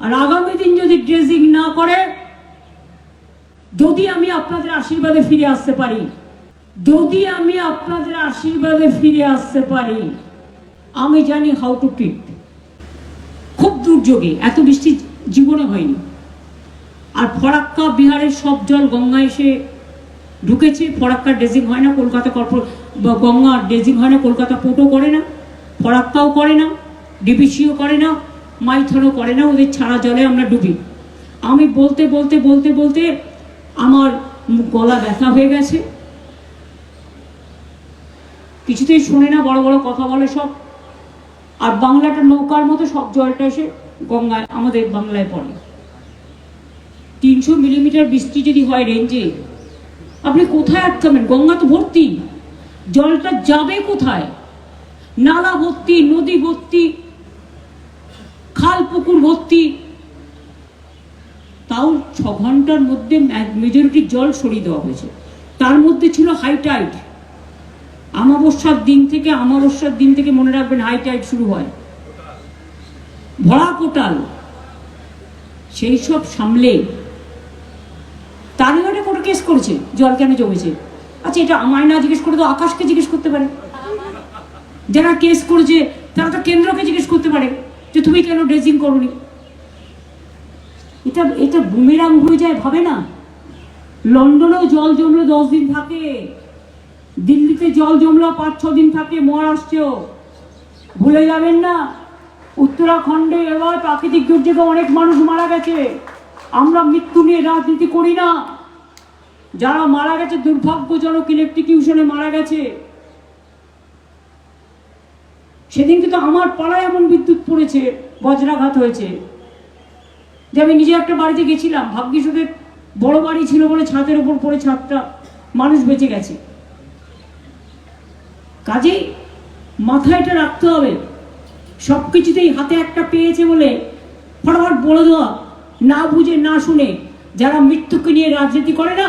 আর আগামী দিন যদি ড্রেজিং না করে, যদি আমি আপনাদের আশীর্বাদে ফিরে আসতে পারি, যদি আমি আপনাদের আশীর্বাদে ফিরে আসতে পারি, আমি জানি হাউ টু ট্রিট খুব দুর্যোগে, এত বৃষ্টি জীবনে হয়নি। আর ফরাক্কা বিহারের সব জল গঙ্গা এসে ঢুকেছে, ফরাক্কা ড্রেজিং হয় না, কলকাতা কর্পোর, বা গঙ্গার ড্রেজিং হয় না, কলকাতা পোর্টও করে না, ফরাক্কাও করে না ডিবিসিও করে না মাইথনও করে না, ওদের ছাড়া জলে আমরা ডুবি। আমি বলতে বলতে বলতে বলতে আমার গলা ব্যথা হয়ে গেছে। কিছুতেই শোনে না, বড় বড় কথা বলে সব। আর বাংলাটা নৌকার মতো সব জলটা এসে গঙ্গায়, আমাদের বাংলায় পড়ে। তিনশো মিলিমিটার বৃষ্টি যদি হয় রেঞ্জে, আপনি কোথায় আটকাবেন? গঙ্গা তো ভর্তি। জলটা যাবে কোথায়? নালা ভর্তি, নদী ভর্তি খাল পুকুর ভর্তি। তাও ছ ঘণ্টার মধ্যে মেজরিটি জল সরিয়ে দেওয়া হয়েছে। তার মধ্যে ছিল হাই টাইড আমাবস্যার দিন থেকে আমাবস্যার দিন থেকে মনে রাখবেন হাই টাইড শুরু হয়। ভরা কোটাল। সেই সব সামলে তালিবানে কোনো কেস করেছে, জল কেন জমেছে? আচ্ছা এটা আমায় না জিজ্ঞেস করে তো আকাশকে জিজ্ঞেস করতে পারে। যারা কেস করেছে, তারা তো কেন্দ্রকে জিজ্ঞেস করতে পারে। যে তুমি কেন ড্রেসিং করনি? এটা এটা বুমেরাং হয়ে যায়, ভাবে না? লন্ডনেও জল জমলো দশ দিন থাকে। দিল্লিতে জল জমলো পাঁচ, ছ দিন থাকে মহারাষ্ট্রেও ভুলে যাবেন না, উত্তরাখণ্ডে এবার প্রাকৃতিক দুর্যোগে অনেক মানুষ মারা গেছে। আমরা মৃত্যু নিয়ে রাজনীতি করি না। যারা মারা গেছে, দুর্ভাগ্যজনক ইলেকট্রিকিউশনে মারা গেছে। সেদিন কিন্তু আমার পাড়ায় এমন বিদ্যুৎ পড়েছে, বজ্রাঘাত হয়েছে। যে আমি নিজে একটা বাড়িতে গেছিলাম, ভাগ্যিস ওদের বড় বাড়ি ছিল বলে ছাদের উপর পড়ে ছাদটা মানুষ বেঁচে গেছে। কাজেই মাথায় এটা রাখতে হবে। সব কিছুতেই হাতে একটা পেয়েছে বলে ফটাফট বলে দেওয়া, না বুঝে, না শুনে। যারা মৃত্যুকে নিয়ে রাজনীতি করে না,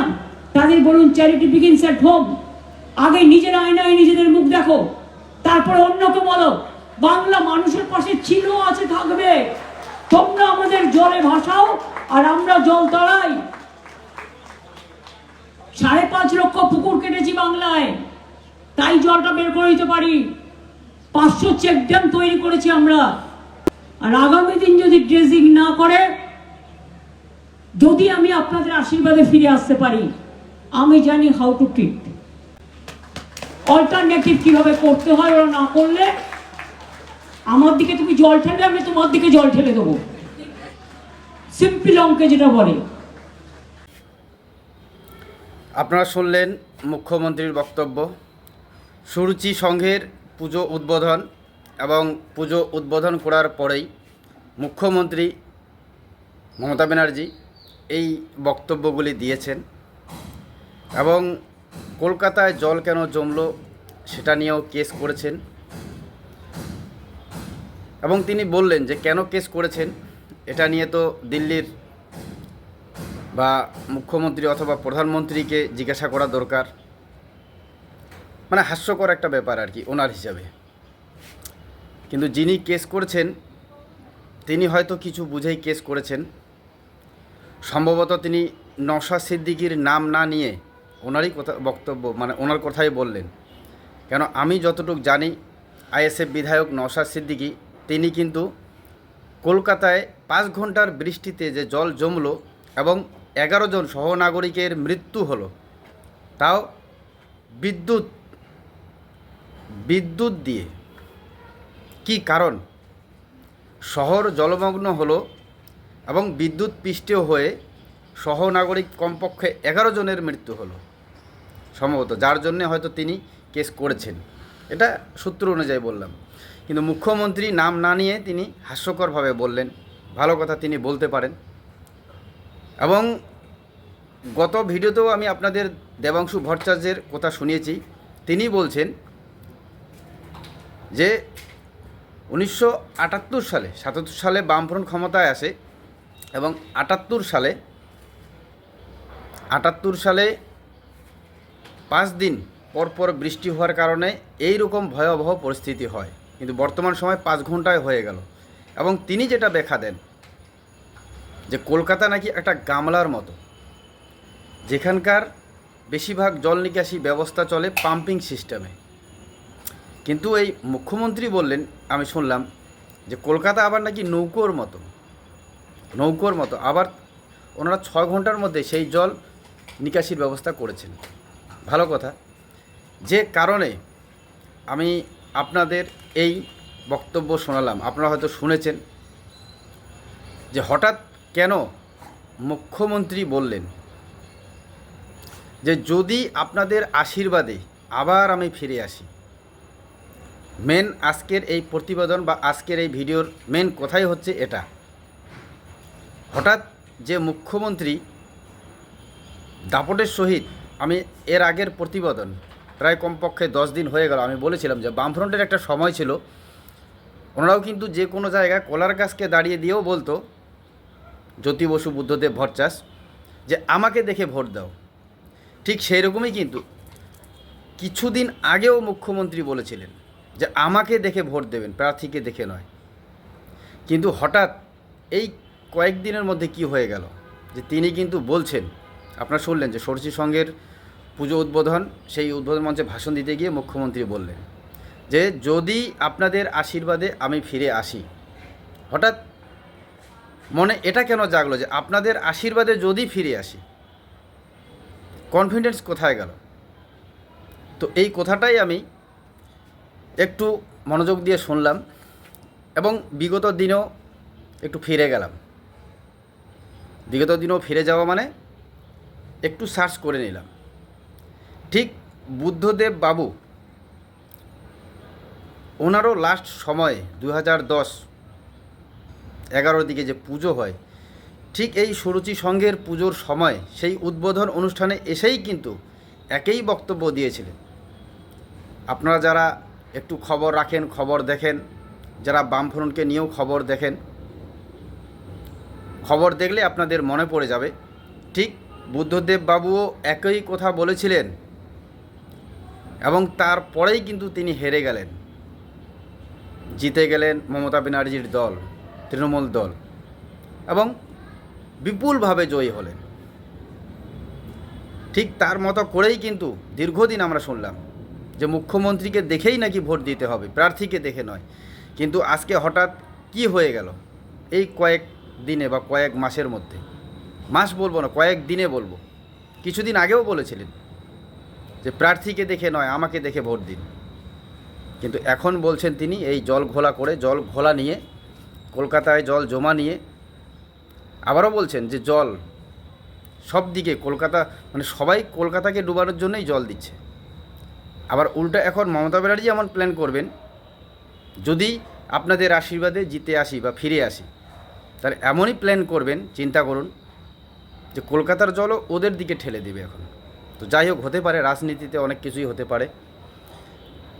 তাদের বলুন চ্যারিটি বিগিনস অ্যাট হোম আগে নিজের আয়নায় নিজেদের মুখ দেখো। তারপরে অন্যকে বলো, বাংলা মানুষের পাশে ছিল আছে, থাকবে। তোমরা আমাদের জলে ভাসাও, আর আমরা জল তড়াই সাড়ে পাঁচ লক্ষ পুকুর কেটেছি বাংলায়। তাই জলটা বের করে দিতে পারি। পাঁচশো চেক ড্যাম তৈরি করেছি আমরা। আর আগামী দিন যদি ড্রেজিং না করে, যদি আমি আপনাদের আশীর্বাদে ফিরে আসতে পারি, আমি জানি হাউ টু ট্রিট অল্টারনেটিভ কীভাবে করতে হয় ওরা না করলে, আমার দিকে তুমি জল ঠেলে, আমি তোমার দিকে জল ঠেলে দেবো। সিম্পল অঙ্কে যেটা বলে। আপনারা শুনলেন মুখ্যমন্ত্রীর বক্তব্য। সুরুচি সংঘের পুজো উদ্বোধন এবং পুজো উদ্বোধন করার পরেই মুখ্যমন্ত্রী মমতা ব্যানার্জি এই বক্তব্যগুলি দিয়েছেন এবং কলকাতায় জল কেন জমলো সেটা নিয়েও কেস করেছেন। এবং তিনি বললেন যে কেন কেস করেছেন এটা নিয়ে তো দিল্লির বা মুখ্যমন্ত্রী অথবা প্রধানমন্ত্রীকে জিজ্ঞাসা করা দরকার। মানে হাস্যকর একটা ব্যাপার আর কি ওনার হিসাবে। কিন্তু যিনি কেস করেছেন, তিনি হয়তো কিছু বুঝেই কেস করেছেন। সম্ভবত তিনি নশা সিদ্দিকির নাম না নিয়ে ওনারই কথা, বক্তব্য মানে ওনার কথাই বললেন। কেন, আমি যতটুকু জানি, আইএসএফ বিধায়ক নশা সিদ্দিকি, তিনি কিন্তু কলকাতায় পাঁচ ঘণ্টার বৃষ্টিতে যে জল জমলো এবং এগারো জন সহনাগরিকের মৃত্যু হলো, তাও বিদ্যুৎ বিদ্যুৎ দিয়ে। কি কারণ? শহর জলমগ্ন হলো এবং বিদ্যুৎ পৃষ্ঠেও হয়ে সহনাগরিক কমপক্ষে এগারো জনের মৃত্যু হলো। সম্ভবত, যার জন্যে হয়তো তিনি কেস করেছেন। এটা সূত্র অনুযায়ী বললাম। কিন্তু মুখ্যমন্ত্রী নাম না নিয়ে তিনি হাস্যকরভাবে বললেন। ভালো কথা তিনি বলতে পারেন। এবং গত ভিডিওতেও আমি আপনাদের দেবাংশু ভট্টাচার্যের কথা শুনিয়েছি। তিনি বলছেন যে, উনিশশো আটাত্তর সালে, সাতাত্তর সালে বামফ্রন্ট ক্ষমতায় আসে এবং আটাত্তর সালে আটাত্তর সালে পাঁচ দিন পরপর বৃষ্টি হওয়ার কারণে এই রকম ভয়াবহ পরিস্থিতি হয়। কিন্তু বর্তমান সময় পাঁচ ঘন্টায় হয়ে গেল। এবং তিনি যেটা ব্যাখ্যা দেন, যে কলকাতা নাকি একটা গামলার মতো। যেখানকার বেশিরভাগ জল নিকাশি ব্যবস্থা চলে পাম্পিং সিস্টেমে। কিন্তু এই মুখ্যমন্ত্রী বললেন, আমি শুনলাম, যে কলকাতা আবার নাকি নৌকোর মতো। নৌকোর মতো। আবার ওনারা ছয় ঘণ্টার মধ্যে সেই জল নিকাশির ব্যবস্থা করেছেন। ভালো কথা। যে কারণে আমি আপনাদের এই বক্তব্য শোনালাম। আপনারা হয়তো শুনেছেন যে হঠাৎ কেন মুখ্যমন্ত্রী বললেন যে যদি আপনাদের আশীর্বাদে আবার আমি ফিরে আসি মেন আজকের এই প্রতিবেদন বা আজকের এই ভিডিওর মেন কথাই হচ্ছে এটা। হঠাৎ যে মুখ্যমন্ত্রী দাপটের সহিত আমি এর আগের প্রতিবেদন প্রায় কমপক্ষে দশ দিন হয়ে গেল। আমি বলেছিলাম যে বামফ্রন্টের একটা সময় ছিল, ওনারাও কিন্তু যে কোনো জায়গায় কলার গাছকে দাঁড়িয়ে দিয়েও বলতো, জ্যোতি বসু, বুদ্ধদেব ভট্টাস যে আমাকে দেখে ভোট দাও। ঠিক সেই রকমই কিন্তু কিছুদিন আগেও মুখ্যমন্ত্রী বলেছিলেন যে আমাকে দেখে ভোট দেবেন, প্রার্থীকে দেখে নয়। কিন্তু হঠাৎ এই কয়েকদিনের মধ্যে কি হয়ে গেল? যে তিনি কিন্তু বলছেন আপনারা শুনলেন যে সরচি সঙ্গের পুজো উদ্বোধন, সেই উদ্বোধন মঞ্চে ভাষণ দিতে গিয়ে মুখ্যমন্ত্রী বললেন যে, যদি আপনাদের আশীর্বাদে আমি ফিরে আসি। হঠাৎ মনে, এটা কেন জাগলো যে, আপনাদের আশীর্বাদে যদি ফিরে আসি কনফিডেন্স কোথায় গেল? তো এই কথাটাই আমি একটু মনোযোগ দিয়ে শুনলাম এবং বিগত দিনেও একটু ফিরে গেলাম। বিগত দিনেও ফিরে যাওয়া মানে একটু সার্চ করে নিলাম। ঠিক বুদ্ধদেব বাবু ওনারও লাস্ট সময়ে দু হাজার দশ এগারোর দিকে যে পুজো হয়, ঠিক এই সুরুচি সঙ্গের পুজোর সময় সেই উদ্বোধন অনুষ্ঠানে এসেই কিন্তু একই বক্তব্য দিয়েছিলেন। আপনারা যারা একটু খবর রাখেন, খবর দেখেন, যারা বামফ্রন্টকে নিয়েও খবর দেখেন, খবর দেখলে আপনাদের মনে পড়ে যাবে। ঠিক বুদ্ধদেব বাবুও একই কথা বলেছিলেন এবং তারপরেই কিন্তু তিনি হেরে গেলেন। জিতে গেলেন মমতা ব্যানার্জির দল, তৃণমূল দল এবং বিপুলভাবে জয়ী হলেন। ঠিক তার মতো করেই কিন্তু দীর্ঘদিন আমরা শুনলাম যে মুখ্যমন্ত্রীকে দেখেই নাকি ভোট দিতে হবে, প্রার্থীকে দেখে নয়। কিন্তু আজকে হঠাৎ কি হয়ে গেল এই কয়েক দিনে বা কয়েক মাসের মধ্যে? মাস বলব না, কয়েক দিনে বলব। কিছুদিন আগেও বলেছিলেন যে, প্রার্থীকে দেখে নয়, আমাকে দেখে ভোট দিন। কিন্তু এখন বলছেন তিনি, এই জল ঘোলা করে, জল ঘোলা নিয়ে, কলকাতায় জল জমা নিয়ে, আবারও বলছেন যে, জল সব দিকে কলকাতা মানে সবাই কলকাতাকে ডুবানোর জন্যই জল দিচ্ছে। আবার উল্টা এখন মমতা ব্যানার্জি এমন প্ল্যান করবেন, যদি আপনাদের আশীর্বাদে জিতে আসি বা ফিরে আসি, তাহলে এমনই প্ল্যান করবেন, চিন্তা করুন যে কলকাতার জলও ওদের দিকে ঠেলে দিবে এখন। তো যাই হোক, হতে পারে, রাজনীতিতে অনেক কিছুই হতে পারে।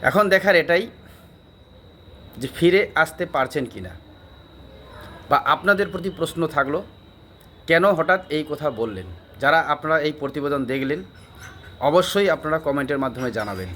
এখন দেখার এটাই যে ফিরে আসতে পারছেন কি না বা আপনাদের প্রতি প্রশ্ন থাকল, কেন হঠাৎ এই কথা বললেন? যারা আপনারা এই প্রতিবেদন দেখলেন, অবশ্যই আপনারা কমেন্টের মাধ্যমে জানাবেন।